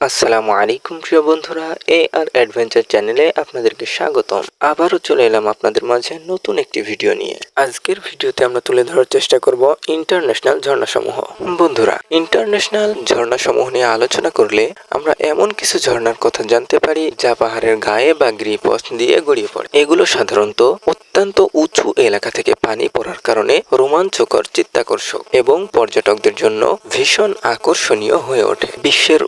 আসসালামু আলাইকুম, প্রিয় বন্ধুরা। এ আর অ্যাডভেঞ্চার চ্যানেলে আপনাদেরকে স্বাগতম। আবারও চলে এলাম আপনাদের মাঝে নতুন একটি ভিডিও নিয়ে। আজকের ভিডিওতে আমরা তুলে ধরার চেষ্টা করব ইন্টারন্যাশনাল ঝর্ণাসমূহ। বন্ধুরা ইন্টারন্যাশনাল ঝর্ণাসমূহ নিয়ে আলোচনা করলে আমরা এমন কিছু ঝর্ণার কথা জানতে পারি যা পাহাড়ের গায়ে বা গ্রিপস দিয়ে গড়িয়ে পড়ে। এগুলো সাধারণত অত্যন্ত উঁচু এলাকা থেকে পানি পড়ার কারণে রোমাঞ্চকর, চিত্তাকর্ষক এবং পর্যটকদের জন্য ভীষণ আকর্ষণীয় হয়ে ওঠে। বিশ্বের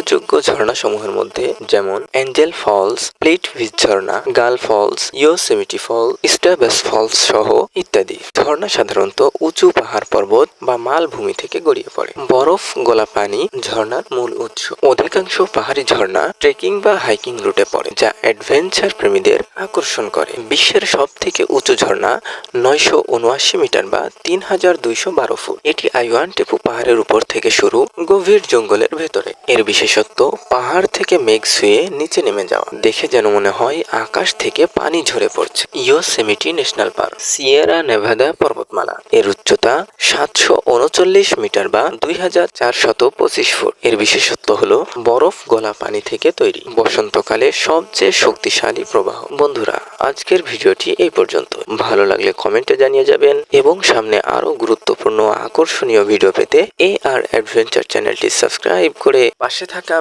উল্লেখযোগ্য ঝর্ণাসমূহের মধ্যে যেমন অ্যাঞ্জেল ফলস, প্লেট ভিজ ঝর্ণা, গাল ফলস, ইয়োসেমিটি ফল স্টাবেস ফলস সহ ইত্যাদি। ঝর্ণা সাধারণত উঁচু পাহাড় পর্বত বা মালভূমি থেকে গড়িয়ে পড়ে। বরফ গলা পানি ঝর্ণার মূল উৎস। অধিকাংশ পাহাড়ি ঝর্ণা ট্রেকিং বা হাইকিং রুটে পড়ে, যা অ্যাডভেঞ্চার প্রেমীদের আকর্ষণ করে। বিশ্বের সব থেকে উঁচু ঝর্ণা নয়শো উনআশি মিটার বা তিন হাজার দুইশো বারো ফুট। এটি আইওয়ান টেপু পাহাড়ের উপর থেকে শুরু গভীর জঙ্গলের ভেতরে। এর বিশেষত্ব পাহাড় থেকে মেঘ শুয়ে নিচে নেমে যাওয়া। দেখে যেন মনে হয় আকাশ থেকে পানি ঝরে পড়ছে। Yosemite national park, Sierra Nevada পর্বতমালা। এর উচ্চতা সাতশো উনচল্লিশ মিটার বা দুই হাজার চারশত পঁচিশ ফুট। এর বিশেষত্ব হলো, বরফ গলা পানি থেকে তৈরি। বসন্তকালে সবচেয়ে শক্তিশালী প্রবাহ। বন্ধুরা, আজকের ভিডিওটি এই পর্যন্ত। ভালো লাগলে কমেন্টে জানিয়ে যাবেন এবং সামনে আরও গুরুত্বপূর্ণ আকর্ষণীয় ভিডিও পেতে এ আর অ্যাডভেঞ্চার চ্যানেলটি সাবস্ক্রাইব করে পাশে থাকা ঢাকা